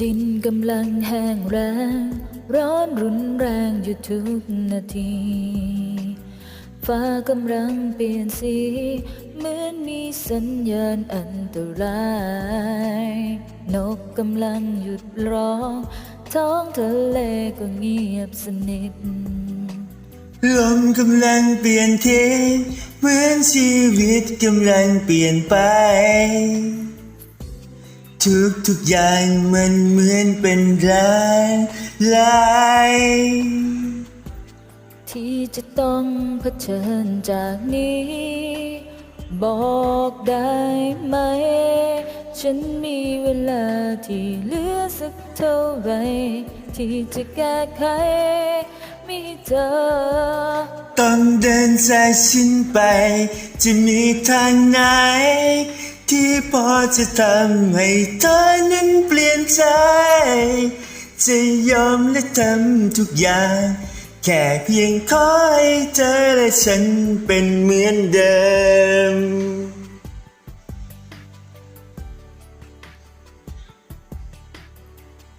ดินกำลังแห้งแรง ร้อนรุนแรงอยู่ทุกนาที ฟ้ากำลังเปลี่ยนสี เหมือนมีสัญญาณอันตราย นกกำลังหยุดร้อง ท้องทะเลก็เงียบสนิทลมกำลังเปลี่ยนทิศเหมือนชีวิตกำลังเปลี่ยนไป ทุกทุกอย่างมันเหมือนเป็นรางลายที่จะต้องเผชิญจากนี้ บอกได้ไหม ฉันมีเวลาที่เหลือสักเท่าไหร่ที่จะแก้ไขไม่เธอต้องเดินจากฉันไป จะมีทางไหน ที่พอจะทำให้เธอนั้นเปลี่ยนใจ จะยอมและทำทุกอย่าง แค่เพียงขอให้เธอและฉันเป็นเหมือนเดิม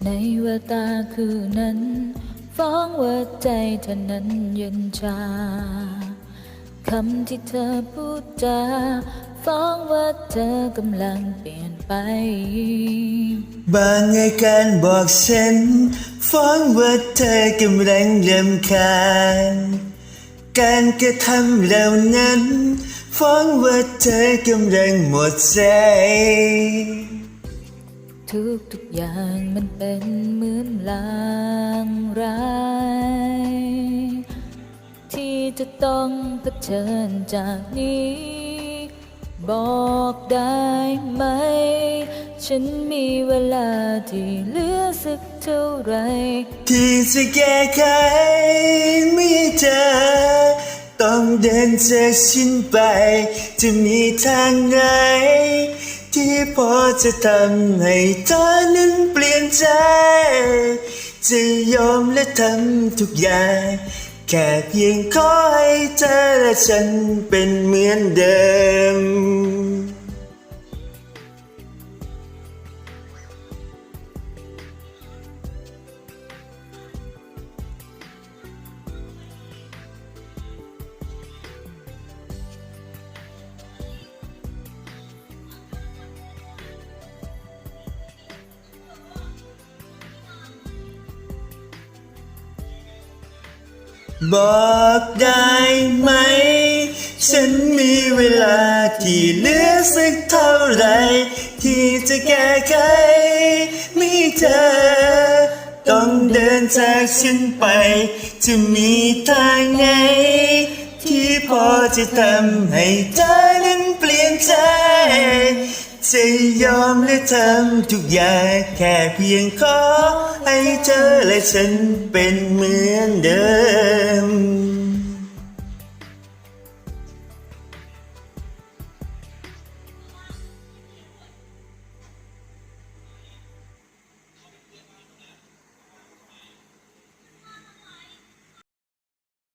ในแววตาคืนนั้น ฟ้องว่าใจเธอนั้นเย็นชาคำที่เธอพูดจา ฟ้องว่าเธอกำลังเปลี่ยนไป บางอาการบอกฉัน ฟ้องว่าเธอกำลังลำคาญการกระทำเหล่านั้น ฟ้องว่าเธอกำลังหมดใจ ทุกทุกๆอย่างมันเป็นเหมือนลางร้ายที่จะต้องเผชิญจากนี้ บอกได้ไหม ฉันมีเวลาที่เหลือสักเท่าไร ที่จะแก้ไขไม่เธอต้องเดินจากฉันไป จะมีทางไหน ที่พอจะทำให้เธอนั้นเปลี่ยนใจ จะยอมและทำทุกอย่าง แค่เพียงขอให้เธอและฉันเป็นเหมือนเดิม บอกได้ไหม ฉันมีเวลาที่เหลือสักเท่าไหรที่จะแก้ไขไม่เธอ ต้องเดินจากฉันไป จะมีทางไหน ที่พอจะทำให้เธอนั้นเปลี่ยนใจ จะยอมและทำทุกอย่างแค่เพียงขอให้เธอและฉันเป็นเหมือนเดิม